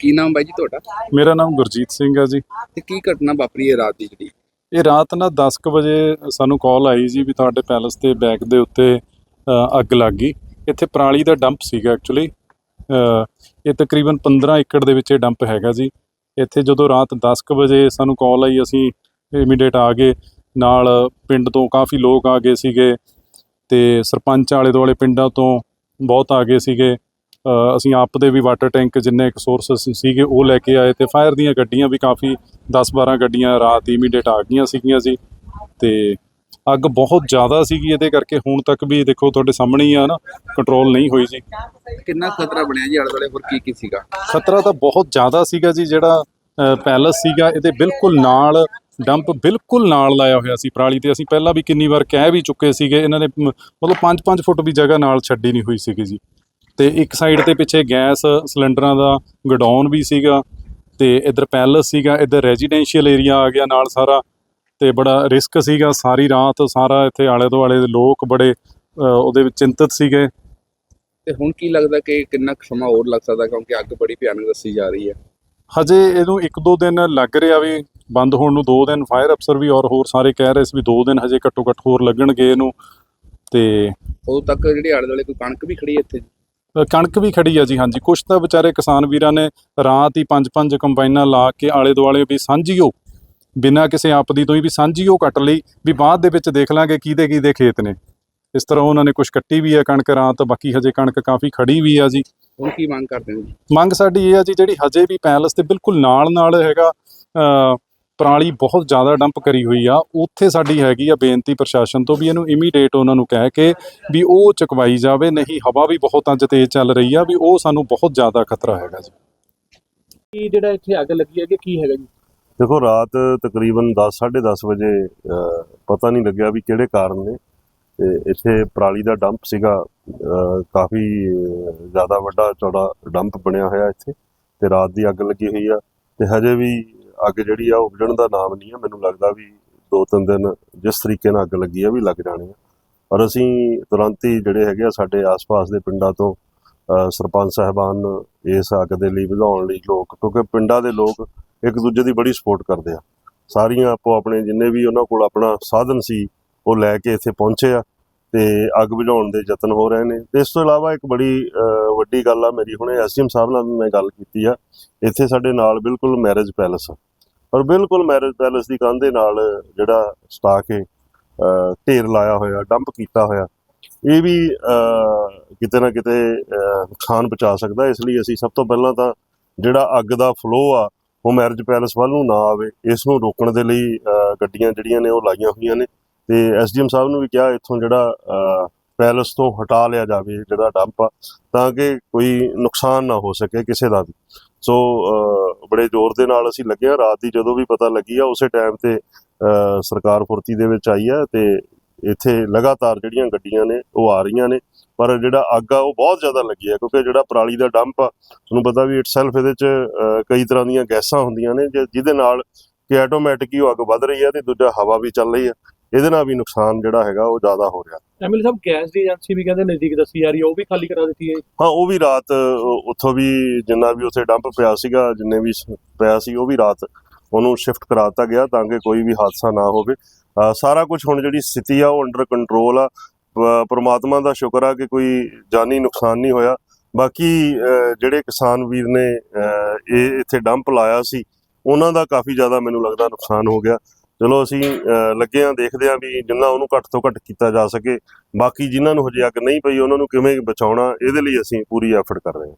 ਕੀ ਨਾਮ ਬਾਈ ਜੀ ਤੁਹਾਡਾ? ਮੇਰਾ ਨਾਮ ਗੁਰਜੀਤ ਸਿੰਘ ਹੈ ਜੀ। ਤੇ ਕੀ ਘਟਨਾ ਵਾਪਰੀ ਹੈ ਰਾਤ ਦੀ ਜਿਹੜੀ? ਇਹ ਰਾਤ ਨਾ 10:00 ਵਜੇ ਸਾਨੂੰ ਕਾਲ ਆਈ ਜੀ ਵੀ ਤੁਹਾਡੇ ਪੈਲਸ ਦੇ ਬੈਕ ਦੇ ਉੱਤੇ ਅੱਗ ਲੱਗ ਗਈ। ਇੱਥੇ ਪਰਾਲੀ ਦਾ ਡੰਪ ਸੀਗਾ ਐਕਚੁਅਲੀ ਇਹ ਤਕਰੀਬਨ 15 ਏਕੜ ਦੇ ਵਿੱਚ ਇਹ ਡੰਪ ਹੈਗਾ ਜੀ। ਇੱਥੇ ਜਦੋਂ ਰਾਤ 10:00 ਵਜੇ ਸਾਨੂੰ ਕਾਲ ਆਈ ਅਸੀਂ ਇਮੀਡੀਏਟ ਆ ਗਏ। ਨਾਲ ਪਿੰਡ ਤੋਂ ਕਾਫੀ ਲੋਕ ਆ ਗਏ ਸੀਗੇ ਤੇ ਸਰਪੰਚ ਆਲੇ ਦੁਆਲੇ ਪਿੰਡਾਂ ਤੋਂ ਬਹੁਤ ਆ ਗਏ ਸੀਗੇ। ਅਸੀਂ ਆਪ ਦੇ ਵੀ ਵਾਟਰ ਟੈਂਕ ਜਿੰਨੇ ਸੋਰਸਸ ਸੀਗੇ ਉਹ ਲੈ ਕੇ ਆਏ ਤੇ ਫਾਇਰ ਦੀਆਂ ਗੱਡੀਆਂ ਵੀ ਕਾਫੀ 10-12 ਗੱਡੀਆਂ ਰਾਤ ਇਮੀਡੀਏਟ ਆ ਗਈਆਂ ਸੀਗੀਆਂ ਜੀ। ਤੇ ਅੱਗ ਬਹੁਤ ਜ਼ਿਆਦਾ ਸੀਗੀ ਇਹਦੇ ਕਰਕੇ ਹੁਣ ਤੱਕ ਵੀ ਦੇਖੋ ਤੁਹਾਡੇ ਸਾਹਮਣੇ ਹੀ ਆ ਨਾ ਕੰਟਰੋਲ ਨਹੀਂ ਹੋਈ ਜੀ। ਕਿੰਨਾ ਖਤਰਾ ਬਣਿਆ ਜੀ ਆਲੇ ਦੁਆਲੇ? ਹੋਰ ਕੀ ਕੀ ਸੀਗਾ? ਖਤਰਾ ਤਾਂ ਬਹੁਤ ਜ਼ਿਆਦਾ ਸੀਗਾ ਜੀ ਜਿਹੜਾ ਪੈਲਸ ਸੀਗਾ ਇਹਦੇ ਬਿਲਕੁਲ ਨਾਲ ਡੰਪ ਬਿਲਕੁਲ ਨਾਲ ਲਾਇਆ ਹੋਇਆ ਸੀ ਪਰਾਲੀ ਤੇ। ਅਸੀਂ ਪਹਿਲਾਂ ਵੀ ਕਿੰਨੀ ਵਾਰ ਕਹਿ ਵੀ ਚੁੱਕੇ ਸੀਗੇ ਇਹਨਾਂ ਨੇ ਮਤਲਬ 5-5 ਫੁੱਟ ਵੀ ਜਗ੍ਹਾ ਨਾਲ ਛੱਡੀ ਨਹੀਂ ਹੋਈ ਸੀਗੀ ਜੀ। ਤੇ ਇੱਕ ਸਾਈਡ ਤੇ ਪਿੱਛੇ ਗੈਸ ਸਿਲੰਡਰਾਂ ਦਾ ਗਡਾਊਨ ਵੀ ਸੀਗਾ ਤੇ ਇਧਰ ਪੈਲਸ ਸੀਗਾ ਇਧਰ ਰੈਜ਼ੀਡੈਂਸ਼ੀਅਲ ਏਰੀਆ ਆ ਗਿਆ ਨਾਲ ਸਾਰਾ ਤੇ ਬੜਾ ਰਿਸਕ ਸੀਗਾ ਸਾਰੀ ਰਾਤ ਸਾਰਾ ਇੱਥੇ ਆਲੇ ਦੁਆਲੇ ਦੇ ਲੋਕ ਬੜੇ ਉਹਦੇ ਵਿੱਚ ਚਿੰਤਤ ਸੀਗੇ। ਤੇ ਹੁਣ ਕੀ ਲੱਗਦਾ ਕਿ ਕਿੰਨਾ ਕੁ ਸਮਾਂ ਹੋਰ ਲੱਗ ਸਕਦਾ ਕਿਉਂਕਿ ਅੱਗ ਬੜੀ ਭਿਆਨਕ ਦੱਸੀ ਜਾ ਰਹੀ ਹੈ। ਹਜੇ ਇਹਨੂੰ ਇੱਕ ਦੋ ਦਿਨ ਲੱਗ ਰਿਹਾ ਵੀ ਬੰਦ ਹੋਣ ਨੂੰ ਦੋ ਦਿਨ ਫਾਇਰ ਅਫਸਰ ਵੀ ਔਰ ਹੋਰ ਸਾਰੇ ਕਹਿ ਰਹੇ ਸੀ ਵੀ ਦੋ ਦਿਨ ਹਜੇ ਘੱਟੋ ਘੱਟ ਹੋਰ ਲੱਗਣਗੇ ਇਹਨੂੰ ਤੇ ਉਦੋਂ ਤੱਕ ਜਿਹੜੇ ਆਲੇ ਦੁਆਲੇ ਕੋਈ ਕਣਕ ਵੀ ਖੜੀ ਇੱਥੇ? ਕਣਕ ਵੀ ਖੜੀ ਆ ਜੀ ਹਾਂਜੀ। ਕੁਛ ਤਾਂ ਵਿਚਾਰੇ ਕਿਸਾਨ ਵੀਰਾਂ ਨੇ ਰਾਤ ਹੀ ਪੰਜ ਪੰਜ ਕੰਬਾਈਨਾਂ ਲਾ ਕੇ ਆਲੇ ਦੁਆਲੇ ਵੀ ਸਾਂਝੀਓ। ਬਿਨਾਂ ਕਿਸੇ ਆਪਦੀ ਤੋਂ ਹੀ ਵੀ ਸਾਂਝੀਓ ਕੱਟ ਲਈ। ਵੀ ਬਾਅਦ ਦੇ ਵਿੱਚ ਦੇਖ ਲਾਂਗੇ ਕਿਹਦੇ ਕਿਹਦੇ ਖੇਤ ਨੇ। ਇਸ ਤਰ੍ਹਾਂ ਉਹਨਾਂ ਨੇ ਕੁਝ ਕੱਟੀ ਵੀ ਆ ਕਣਕ ਰਾਤ ਬਾਕੀ ਹਜੇ ਕਣਕ ਕਾਫੀ ਖੜੀ ਵੀ ਆ ਜੀ। ਹੁਣ ਕੀ ਮੰਗ ਕਰਦੇ ਜੀ? ਮੰਗ ਸਾਡੀ ਇਹ ਆ ਜੀ ਜਿਹੜੀ ਹਜੇ ਵੀ ਪੈਲਸ ਦੇ ਬਿਲਕੁਲ ਨਾਲ ਨਾਲ ਹੈਗਾ ਪਰਾਲੀ ਬਹੁਤ ਜ਼ਿਆਦਾ ਡੰਪ ਕਰੀ ਹੋਈ ਆ। ਉੱਥੇ ਸਾਡੀ ਹੈਗੀ ਆ ਬੇਨਤੀ ਪ੍ਰਸ਼ਾਸਨ ਤੋਂ ਵੀ ਇਹਨੂੰ ਇਮੀਡੀਏਟ ਉਹਨਾਂ ਨੂੰ ਕਹਿ ਕੇ ਵੀ ਉਹ ਚੁਕਵਾਈ ਜਾਵੇ ਨਹੀਂ ਹਵਾ ਵੀ ਬਹੁਤ ਅੱਜ ਤੇਜ਼ ਚੱਲ ਰਹੀ ਆ ਵੀ ਉਹ ਸਾਨੂੰ ਬਹੁਤ ਜ਼ਿਆਦਾ ਖਤਰਾ ਹੈਗਾ ਜੀ। ਕੀ ਜਿਹੜਾ ਇੱਥੇ ਅੱਗ ਲੱਗੀ ਹੈ ਕਿ ਕੀ ਹੈਗਾ ਜੀ? ਦੇਖੋ ਰਾਤ ਤਕਰੀਬਨ 10 10:30 ਵਜੇ ਪਤਾ ਨਹੀਂ ਲੱਗਿਆ ਵੀ ਕਿਹੜੇ ਕਾਰਨ ਨੇ। ਤੇ ਇੱਥੇ ਪਰਾਲੀ ਦਾ ਡੰਪ ਸੀਗਾ ਕਾਫੀ ਜ਼ਿਆਦਾ ਵੱਡਾ ਚੌੜਾ ਡੰਪ ਬਣਿਆ ਹੋਇਆ ਇੱਥੇ। ਤੇ ਰਾਤ ਦੀ ਅੱਗ ਲੱਗੀ ਹੋਈ ਆ। ਤੇ ਹਜੇ ਵੀ ਅੱਗ ਜਿਹੜੀ ਆ ਉਹ ਬੁਝਣ ਦਾ ਨਾਮ ਨਹੀਂ ਆ। ਮੈਨੂੰ ਲੱਗਦਾ ਵੀ ਦੋ ਤਿੰਨ ਦਿਨ ਜਿਸ ਤਰੀਕੇ ਨਾਲ ਅੱਗ ਲੱਗੀ ਆ ਵੀ ਲੱਗ ਜਾਣੀ ਆ। ਪਰ ਅਸੀਂ ਤੁਰੰਤ ਹੀ ਜਿਹੜੇ ਹੈਗੇ ਆ ਸਾਡੇ ਆਸ-ਪਾਸ ਦੇ ਪਿੰਡਾਂ ਤੋਂ ਸਰਪੰਚ ਸਾਹਿਬਾਨ ਇਸ ਅੱਗ ਦੇ ਲਈ ਵਧਾਉਣ ਲਈ ਲੋਕ, ਕਿਉਂਕਿ ਪਿੰਡਾਂ ਦੇ ਲੋਕ ਇੱਕ ਦੂਜੇ ਦੀ ਬੜੀ ਸਪੋਰਟ ਕਰਦੇ ਆ। ਸਾਰੀਆਂ ਆਪੋ ਆਪਣੇ ਜਿੰਨੇ ਵੀ ਉਹਨਾਂ ਕੋਲ ਆਪਣਾ ਸਾਧਨ ਸੀ, ਉਹ ਲੈ ਕੇ ਇੱਥੇ ਪਹੁੰਚੇ ਆ ਤੇ ਅੱਗ ਬੁਝਾਉਣ ਦੇ ਯਤਨ ਹੋ ਰਹੇ ਨੇ। ਤੇ ਇਸ ਤੋਂ ਇਲਾਵਾ ਇੱਕ ਬੜੀ ਵੱਡੀ ਗੱਲ ਆ ਮੇਰੀ, ਹੁਣੇ ਐਸਡੀਐਮ ਸਾਹਿਬ ਨਾਲ ਵੀ ਮੈਂ ਗੱਲ ਕੀਤੀ ਆ। ਇੱਥੇ ਸਾਡੇ ਨਾਲ ਬਿਲਕੁਲ ਮੈਰਿਜ ਪੈਲਸ ਆ। ਔਰ ਬਿਲਕੁਲ ਮੈਰਿਜ ਪੈਲੇਸ ਦੀ ਕੰਧ ਦੇ ਨਾਲ ਜਿਹੜਾ ਸਟਾ ਕੇ ਢੇਰ ਲਾਇਆ ਹੋਇਆ, ਡੰਪ ਕੀਤਾ ਹੋਇਆ, ਇਹ ਵੀ ਕਿਤੇ ਨਾ ਕਿਤੇ ਨੁਕਸਾਨ ਪਹੁੰਚਾ ਸਕਦਾ ਇਸ ਲਈ ਅਸੀਂ ਸਭ ਤੋਂ ਪਹਿਲਾਂ ਤਾਂ ਜਿਹੜਾ ਅੱਗ ਦਾ ਫਲੋ ਆ, ਉਹ ਮੈਰਿਜ ਪੈਲੇਸ ਵੱਲ ਨੂੰ ਨਾ ਆਵੇ। ਇਸ ਨੂੰ ਰੋਕਣ ਦੇ ਲਈ ਗੱਡੀਆਂ ਜਿਹੜੀਆਂ ਨੇ ਉਹ ਲਾਈਆਂ ਹੋਈਆਂ ਨੇ। ਤੇ ਐਸਡੀਐਮ ਸਾਹਿਬ ਨੂੰ ਵੀ ਕਿਹਾ, ਇੱਥੋਂ ਜਿਹੜਾ ਪੈਲਸ ਤੋਂ ਹਟਾ ਲਿਆ ਜਾਵੇ ਜਿਹੜਾ ਡੰਪ ਆ ਤਾਂ ਕਿ ਕੋਈ ਨੁਕਸਾਨ ਨਾ ਹੋ ਸਕੇ ਕਿਸੇ ਦਾ ਵੀ। ਸੋ ਬੜੇ ਜ਼ੋਰ ਦੇ ਨਾਲ ਅਸੀਂ ਲੱਗੇ ਆ ਰਾਤ ਦੀ ਜਦੋਂ ਵੀ ਪਤਾ ਲੱਗੀ ਆ ਉਸੇ ਟਾਈਮ ਤੇ ਸਰਕਾਰ ਫੁਰਤੀ ਦੇ ਵਿੱਚ ਆਈ ਆ ਤੇ ਇੱਥੇ ਲਗਾਤਾਰ ਜਿਹੜੀਆਂ ਗੱਡੀਆਂ ਨੇ ਉਹ ਆ ਰਹੀਆਂ ਨੇ। ਪਰ ਜਿਹੜਾ ਅੱਗ ਆ ਉਹ ਬਹੁਤ ਜ਼ਿਆਦਾ ਲੱਗੀ ਆ ਕਿਉਂਕਿ ਜਿਹੜਾ ਪਰਾਲੀ ਦਾ ਡੰਪ ਆ ਤੁਹਾਨੂੰ ਪਤਾ ਵੀ ਇਟਸੈਲਫ ਇਹਦੇ ਚ ਅਹ, ਕਈ ਤਰ੍ਹਾਂ ਦੀਆਂ ਗੈਸਾਂ ਹੁੰਦੀਆਂ ਨੇ ਜਿ- ਜਿਹਦੇ ਨਾਲ ਕਿ ਆਟੋਮੈਟਿਕ ਹੀ ਉਹ ਅੱਗ ਵੱਧ ਰਹੀ ਹੈ ਤੇ ਦੂਜਾ ਹਵਾ ਵੀ ਚੱਲ ਰਹੀ ਹੈ ਇਹਦੇ ਨਾਲ ਵੀ ਨੁਕਸਾਨ ਜਿਹੜਾ ਹੈਗਾ ਉਹ ਜ਼ਿਆਦਾ ਹੋ ਰਿਹਾ। ਐਮਐਲ ਸਾਹਿਬ ਗੈਸ ਦੀ ਏਜੰਸੀ ਵੀ ਕਹਿੰਦੇ ਨਜ਼ਦੀਕ ਦੱਸੀ ਜਾ ਰਹੀ ਹੈ ਉਹ ਵੀ ਖਾਲੀ ਕਰਾ ਦਿੱਤੀ ਹੈ। ਹਾਂ ਉਹ ਵੀ ਰਾਤ ਉੱਥੋਂ ਵੀ ਜਿੰਨਾ ਵੀ ਉੱਥੇ ਡੰਪ ਪਿਆ ਸੀਗਾ ਜਿੰਨੇ ਵੀ ਪਿਆ ਸੀ ਉਹ ਵੀ ਰਾਤ ਉਹਨੂੰ ਸ਼ਿਫਟ ਕਰਾ ਦਿੱਤਾ ਗਿਆ ਤਾਂ ਕਿ ਕੋਈ ਵੀ ਹਾਦਸਾ ਨਾ ਹੋਵੇ। ਸਾਰਾ ਕੁਝ ਹੁਣ ਜਿਹੜੀ ਸਥਿਤੀ ਆ ਉਹ ਅੰਡਰ ਕੰਟਰੋਲ ਆ। ਪ੍ਰਮਾਤਮਾ ਦਾ ਸ਼ੁਕਰ ਆ ਕਿ ਕੋਈ ਜਾਨੀ ਨੁਕਸਾਨ ਨਹੀਂ ਹੋਇਆ। ਬਾਕੀ ਜਿਹੜੇ ਕਿਸਾਨ ਵੀਰ ਨੇ ਇਹ ਇੱਥੇ ਡੰਪ ਲਾਇਆ ਸੀ ਉਹਨਾਂ ਦਾ ਕਾਫੀ ਜ਼ਿਆਦਾ ਮੈਨੂੰ ਲੱਗਦਾ ਨੁਕਸਾਨ ਹੋ ਗਿਆ। ਚਲੋ ਅਸੀਂ ਲੱਗੇ ਆ ਦੇਖਦੇ ਆ ਵੀ ਜਿੰਨਾ ਉਹਨੂੰ ਘੱਟ ਤੋਂ ਘੱਟ ਕੀਤਾ ਜਾ ਸਕੇ। ਬਾਕੀ ਜਿਨ੍ਹਾਂ ਨੂੰ ਹਜੇ ਅੱਗ ਨਹੀਂ ਪਈ, ਉਹਨਾਂ ਨੂੰ ਕਿਵੇਂ ਬਚਾਉਣਾ, ਇਹਦੇ ਲਈ ਅਸੀਂ ਪੂਰੀ ਐਫਰਟ ਕਰ ਰਹੇ ਹਾਂ।